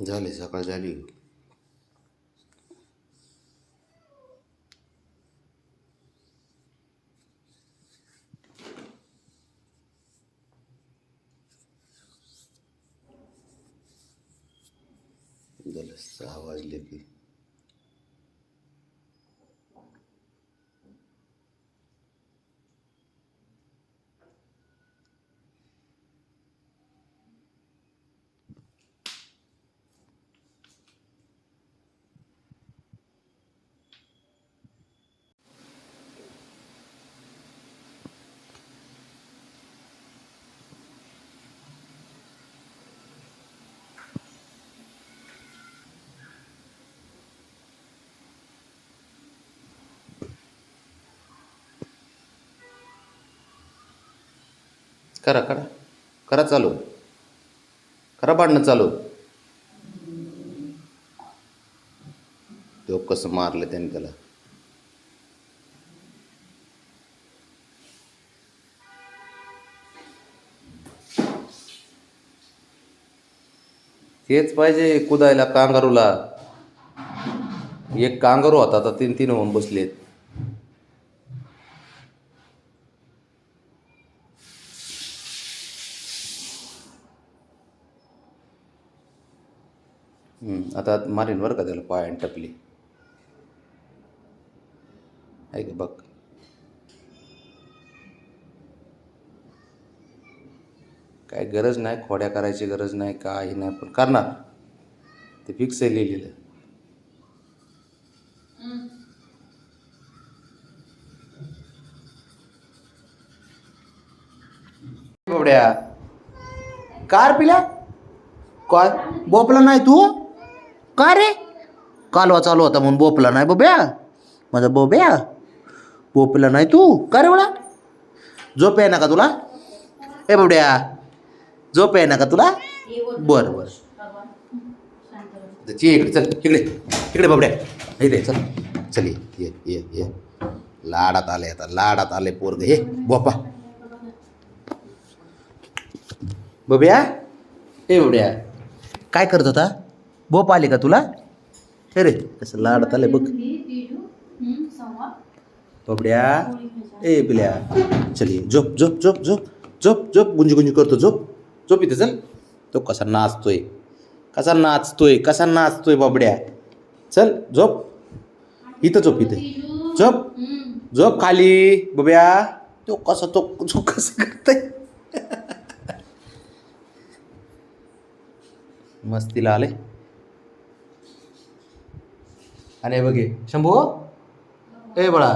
جالس غزالي جلس هواج لبي करा करा. करा चालू. करा भांडणं चालू. तो कसं मारलं त्याने त्याला? तेच पाहिजे कुदायला कांगारूला. एक कांगारू होता आता तीन तीन होऊन बसलेत. आता मारीन बरं का त्याला पायान टपली. आहे का बघ. काय गरज नाही खोड्या करायची गरज नाही काही नाही पण करणार. ते फिक्स आहे लिहिलेलं. कार पिल्या काय बोपला नाही तू? का रे? कालवा चालू होता म्हणून बोपला नाही बोब्या. माझा बोब्या. बोपला नाही तू? का रे बडा झोप आहे ना का तुला? ए बाबड्या झोप आहे ना का तुला? बरं बरं. ये इकडे चल इकडे इकडे बाबड्या इकडे चल. चल ये ये ये ये. लाडात आले आता लाडात आले पोरग हे बोपा. बब्या? ए बब्या काय करत होता? बोप आले का तुला? हे रे कसं लाडात आले बघ. बबड्या. ए पिल्या चल ये झोप झोप झोप झोप झोप झोप गुंजी गुंजी करतो झोप. झोप इथे चल. तो कसा नाचतोय. कसा नाचतोय कसा नाचतोय बाबड्या. चल झोप. इथं झोप इथे. झोप. झोप खाली बब्या तो कसा तो तो कसं करतोय. मस्तीला आले आणि हे बघे शंभू ए बळा